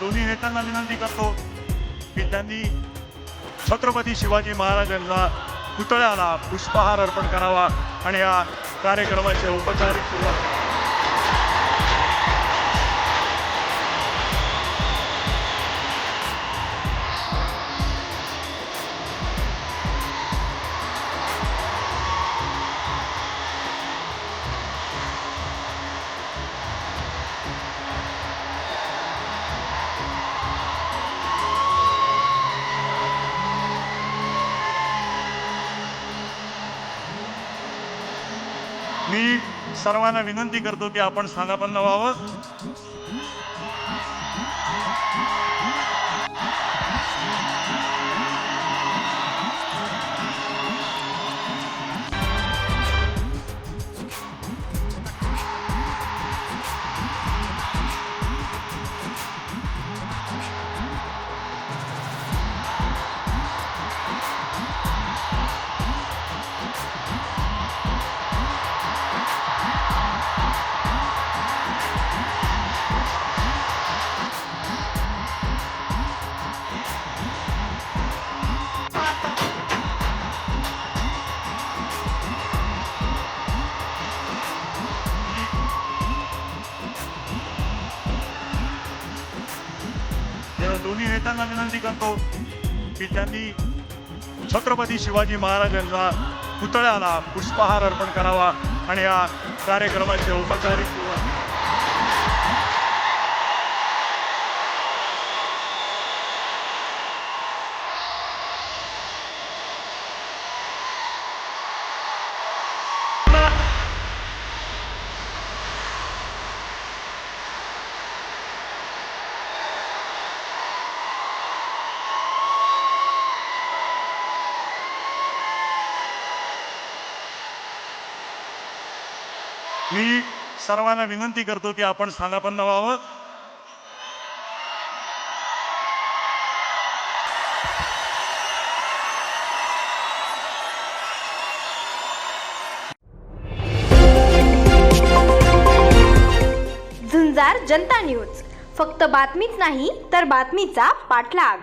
दोन्ही नेत्यांना विनंती करतो की त्यांनी छत्रपती शिवाजी महाराजांना पुतळ्याला पुष्पहार अर्पण करावा आणि या कार्यक्रमाची औपचारिक सुरुवात मी सर्वांना विनंती करतो की आपण स्थानापन्न व्हावं दोन्ही नेत्यांना विनंती करतो की त्यांनी छत्रपती शिवाजी महाराजांचा पुतळ्याला पुष्पहार अर्पण करावा आणि या कार्यक्रमाचे औपचारिक मी सर्वांना विनंती करतो की आपण स्थानापन्न व्हावं. झुंजार जनता न्यूज. फक्त बातमीच नाही तर बातमीचा पाठलाग.